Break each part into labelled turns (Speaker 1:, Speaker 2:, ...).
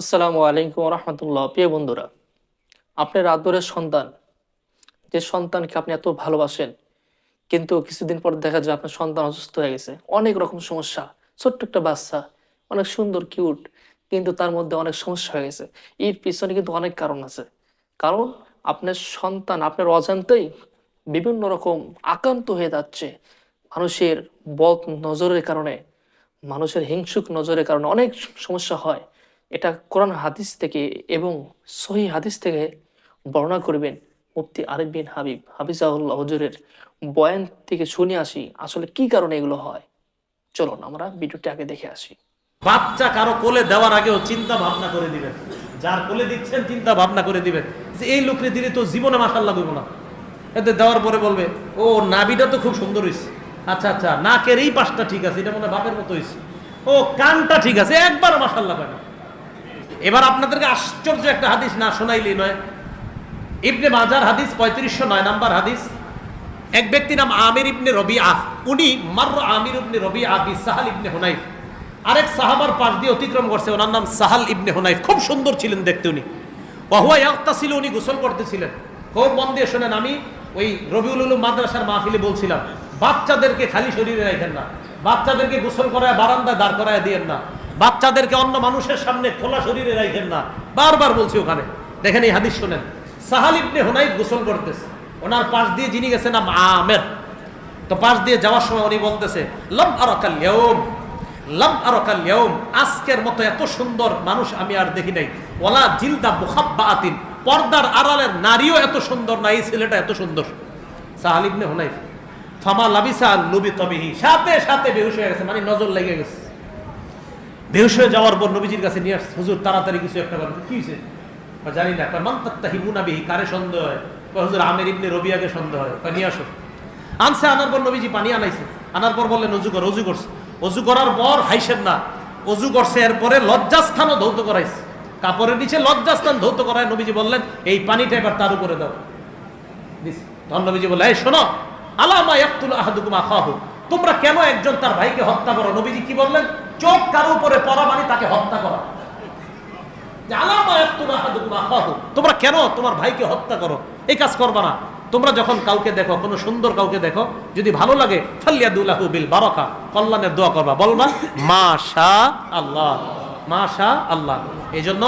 Speaker 1: আসসালামু আলাইকুম রহমতুল্লাহ। প্রিয় বন্ধুরা, আপনার আদরের সন্তান, যে সন্তানকে আপনি এত ভালোবাসেন, কিন্তু কিছুদিন পর দেখা যায় আপনার সন্তান অসুস্থ হয়ে গেছে। অনেক রকম সমস্যা, ছোট্ট একটা বাচ্চা, অনেক সুন্দর কিউট কিন্তু তার মধ্যে অনেক সমস্যা হয়ে গেছে। এর পিছনে কিন্তু অনেক কারণ আছে। কারণ আপনার সন্তান আপনার অজান্তেই বিভিন্ন রকম আকান্ত হয়ে যাচ্ছে। মানুষের বদ নজরের কারণে, মানুষের হিংসুক নজরের কারণে অনেক সমস্যা হয়। এটা কোরআন হাদিস থেকে এবং সহি হাদিস থেকে বর্ণনা করবেন মুফতি আরিফ বিন হাবিব হাফিজাউল্লাহ হজুরের বয়ান থেকে শুনে আসি আসলে কি কারণে এগুলো হয়। চলুন আমরা ভিডিওটি আগে দেখে আসি।
Speaker 2: বাচ্চা কারও কোলে দেওয়ার আগেও চিন্তা ভাবনা করে দিবেন। যার কোলে দিচ্ছেন চিন্তা ভাবনা করে দিবেন। যে এই লোকরে দিলে তো জীবনে মাসাল্লাহ করব না। এতে দেওয়ার পরে বলবে, ও নাবিটা তো খুব সুন্দর হয়েছে আচ্ছা আচ্ছা নাকের এই পাশটা ঠিক আছে, এটা মনে বাপের মতো হয়েছে ও, কানটা ঠিক আছে একবার মাসাল্লাহ পায় না। এবার আপনাদেরকে আশ্চর্য একটা হাদিস না শোনাইলি নয়। ইবনে মাজার হাদিস, পঁয়ত্রিশশো নয় নাম্বার হাদিস। এক ব্যক্তি নাম আমির ইবনে রবি আহ উনি মার আমির ইবনে রবি আহ সাহাল ইবনে হুনাইফ। আরেক সাহাবার পাশ দিয়ে অতিক্রম করছে, ওনার নাম সাহাল ইবনে হুনাইফ। খুব সুন্দর ছিলেন দেখতে উনি। ওহুয়া ইয়াক্তা ছিল উনি গোসল করতেছিলেন। খুব মন দিয়ে শোনেন, আমি ওই রবিউল উলুম মাদ্রাসার মাহফিলে বলছিলাম, বাচ্চাদেরকে খালি শরীরে রাখেন না। বাচ্চাদেরকে গোসল করায়, বারান্দায় দাঁড় করায় দিয়েন না। বাচ্চাদেরকে অন্য মানুষের সামনে খোলা শরীরে রাখেন না। বারবার বলছি ওখানে। দেখেন এই হাদিস শোনেন। সাহাল ইবনে হুনাইফ গোসল করতেছে। ওনার পাশ দিয়ে যিনি গেছেন আমের। তো পাশ দিয়ে যাওয়ার সময় উনি বলতেছে, লম আরকাল ইয়ৌম লম আরকাল ইয়ৌম আজকের মতো এত সুন্দর মানুষ আমি আর দেখি নাই। ওলা জিলদা মুখাব্বাতিন পর্দার আড়ালের নারীও এত সুন্দর না, এই ছেলেটা এত সুন্দর। সাহাল ইবনে হুনাইফ, ফামা লাবিসা লুবি তবিহি সাথে সাথে বেহুশ হয়ে গেছে মানে নজর লেগে গেছে। বেহুশ হয়ে যাওয়ার পর নবীজির কাছে নিয়ে আসছে, হুজুর, তাড়াতাড়ি কিছু একটা বলেন কি হয়েছে? জানি না, কয়, মান তাত্তাহিবুনা বিহি, কারে সন্দেহ হয়? হুজুর, আমের ইবনে রবিয়াকে সন্দেহ হয়। নিয়ে আসো। আনছে, আনার পর নবীজি পানি আনাইছে। আনার পর বললেন, অজু কর, অজু করছে। অজু করার পর হাইসেন না, অজু করছে, এরপরে লজ্জাস্থানও ধৌত করাইছে। কাপড়ের নিচে লজ্জাস্থান ধৌত করায় নবীজি বললেন, এই পানিটা এবার তার উপরে দাও। তখন নবীজি বললেন, এই শোনো আলামা ইয়াকতুল আহাদুকুম আখাহু। তোমরা কেন একজন তার ভাইকে হত্যা করো? নবীজি কি বললেন? চোখ কারও উপরে পড়া মানে তাকে হত্যা করা। তোমরা কেন তোমার ভাইকে হত্যা করো? এই কাজ করবা না। তোমরা যখন কাউকে দেখো, কোনো সুন্দর কাউকে দেখো, যদি ভালো লাগে বিল বারাকা, কল্যাণের দোয়া করবা। বলবা মাশা আল্লাহ মাশা আল্লাহ এই জন্য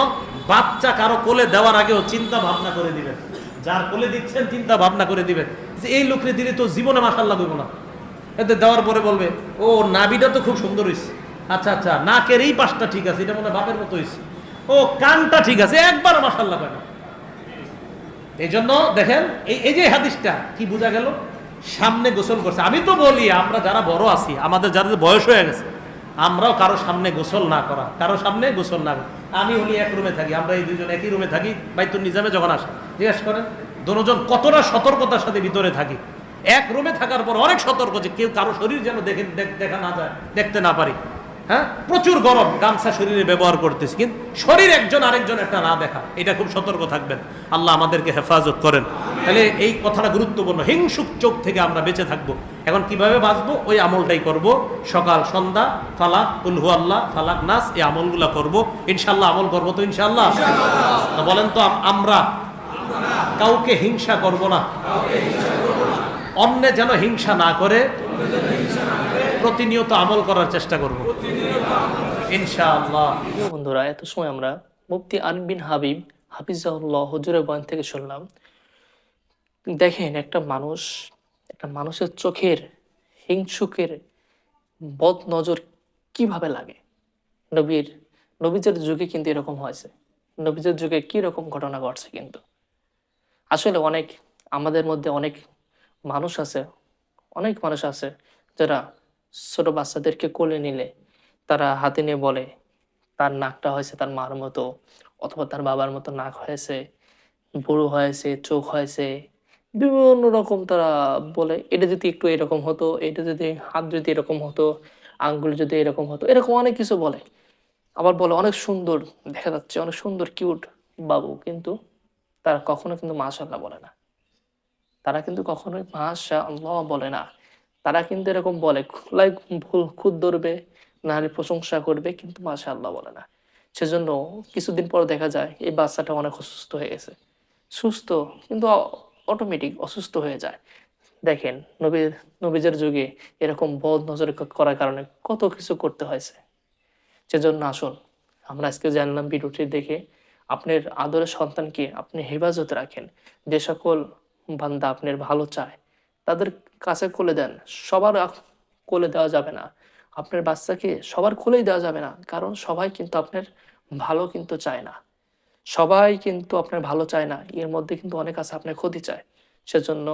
Speaker 2: বাচ্চা কারও কোলে দেওয়ার আগেও চিন্তা ভাবনা করে দিবেন। যার কোলে দিচ্ছেন, চিন্তা ভাবনা করে দিবেন। যে এই লোকরে দিলে তো জীবনে মাসাল্লাহ করব না। এতে দেওয়ার পরে বলবে, ও নাবিটা তো খুব সুন্দর হয়েছে আচ্ছা আচ্ছা নাকের এই পাশটা ঠিক আছে, এটা মনে বাপের মতো হয়েছে। ও, কানটা ঠিক আছে, একবার মাসাল্লাহ না। এই জন্য দেখেন, এই যে হাদিসটা, কি বোঝা গেল? সামনে গোসল করছে। আমি তো বলি, আমরা যারা বড় আছি, আমাদের যাদের বয়স হয়ে গেছে, আমরাও কারও সামনে গোসল না করা, কারও সামনে গোসল না করা। আমি, উনি এক রুমে থাকি, আমরা এই দুজন একই রুমে থাকি, বাইতুল নিজামে যখন আসে, জিজ্ঞেস করেন দুজন কতটা সতর্কতার সাথে ভিতরে থাকি? এক রুমে থাকার পর অনেক সতর্ক যে কেউ কারও শরীর যেন দেখ- দেখা না যায়, দেখতে না পারি। হ্যাঁ? প্রচুর গরম গামছা শরীরে ব্যবহার করতেছি কিন্তু শরীর একজন আরেকজন একটা না দেখা এটা খুব সতর্ক থাকবেন। আল্লাহ আমাদেরকে হেফাজত করেন। তাহলে এই কথাটা গুরুত্বপূর্ণ হিংসুক চোখ থেকে আমরা বেঁচে থাকব। এখন কীভাবে বাঁচবো? ওই আমলটাই করব। সকাল সন্ধ্যা ফালাক উলহু আল্লাহ ফালাক নাস এই আমলগুলা করব। ইনশাল্লাহ আমল করব তো ইনশাল্লাহ তা বলেন তো আমরা কাউকে হিংসা করব না। অন্য যেন হিংসা না করে প্রতিনিয়ত আমল করার চেষ্টা করব। ইনশাআল্লাহ।
Speaker 1: বন্ধুরা, এত সময় আমরা মুফতি আরিফ বিন হাবিব হাফিজাউল্লাহ হজুরের বয়ান থেকে শুনলাম। দেখেন, একটা মানুষ, একটা মানুষের চোখের হিংসুকের বদ নজর কীভাবে লাগে? নবীর নবীজের যুগে কিন্তু এরকম হয়েছে। নবীজের যুগে কি রকম ঘটনা ঘটছে কিন্তু? আসলে অনেক, আমাদের মধ্যে অনেক মানুষ আছে, অনেক মানুষ আছে যারা ছোট বাচ্চাদেরকে কোলে নিলে তারা হাতে নিয়ে বলে, তার নাকটা হয়েছে তার মার মতো অথবা তার বাবার মতো নাক হয়েছে, বুড়ো হয়েছে, চোখ হয়েছে। বিভিন্ন রকম তারা বলে, এটা যদি একটু এরকম হতো, এটা যদি হাত যদি এরকম হতো, আঙ্গুল যদি এরকম হতো, এরকম অনেক কিছু বলে। আবার বলে, অনেক সুন্দর, দেখা যাচ্ছে অনেক সুন্দর, কিউট বাবু। কিন্তু তারা কখনো কিন্তু মাশাল্লাহ বলে না। তারা কিন্তু কখনোই মাশা আল্লাহ বলে না। তারা কিন্তু এরকম বলে লাইক ভুল খুদ ধরবে, নাহলে প্রশংসা করবে। কিন্তু মাশা আল্লাহ বলে না। সেজন্য কিছুদিন পর দেখা যায় এই বাচ্চাটা অনেক অসুস্থ হয়ে গেছে। সুস্থ, কিন্তু অটোমেটিক অসুস্থ হয়ে যায়। দেখেন নবীর নবীজের যুগে এরকম বদ নজর করার কারণে কত কিছু করতে হয়েছে। সেজন্য আসুন, আমরা আজকে জানলাম ভিডিওটি দেখে আপনার আদরের সন্তানকে আপনি হেফাজতে রাখেন। যে সকল বান্দা আপনার ভালো চায়, তাদের কাছে কোলে দেন। সবার কোলে দেওয়া যাবে না। আপনার বাচ্চাকে সবার কোলেই দেওয়া যাবে না। কারণ সবাই কিন্তু আপনার ভালো কিন্তু চায় না। সবাই কিন্তু আপনার ভালো চায় না। এর মধ্যে কিন্তু অনেক আছে আপনার ক্ষতি চায়। সেজন্য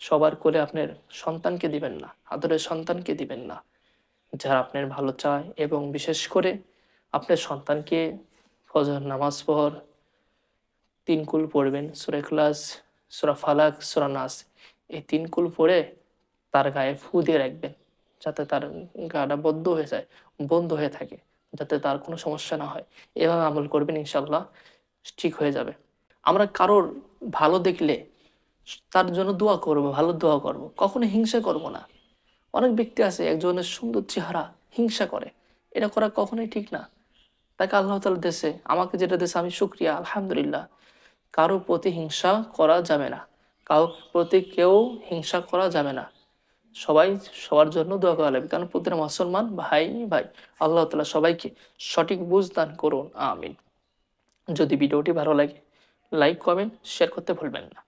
Speaker 1: সবার কোলে আপনার সন্তানকে দিবেন না, আদরের সন্তানকে দিবেন না। যারা আপনার ভালো চায় এবং বিশেষ করে আপনার সন্তানকে ফজর, নামাজ তিন কুল পড়বেন। সুরা ক্লাস সুরা ফালাক, সুরা নাস। এই তিন কুল পড়ে তার গায়ে ফু দিয়ে রাখবেন যাতে তার গাটা বদ্ধ হয়ে যায়, বন্ধ হয়ে থাকে, যাতে তার কোনো সমস্যা না হয়। এভাবে আমল করবেন ইনশাল্লাহ ঠিক হয়ে যাবে। আমরা কারোর ভালো দেখলে তার জন্য দোয়া করব, ভালো দোয়া করব। কখনো হিংসা করব না। অনেক ব্যক্তি আছে, একজনের সুন্দর চেহারা হিংসা করে। এটা করা কখনোই ঠিক না। তাকে আল্লাহ তালা দেশে, আমাকে যেটা দেশে আমি শুক্রিয়া, আলহামদুলিল্লাহ। কারও প্রতি হিংসা করা যাবে না। কারও প্রতি কেউ হিংসা করা যাবে না। সবাই সবার জন্য দোয়া করা লাগবে। কারণ প্রতিটা মুসলমান ভাই ভাই, আল্লাহ তালা সবাইকে সঠিক বুঝ দান করুন, আমিন। যদি ভিডিওটি ভালো লাগে লাইক কমেন্ট শেয়ার করতে ভুলবেন না।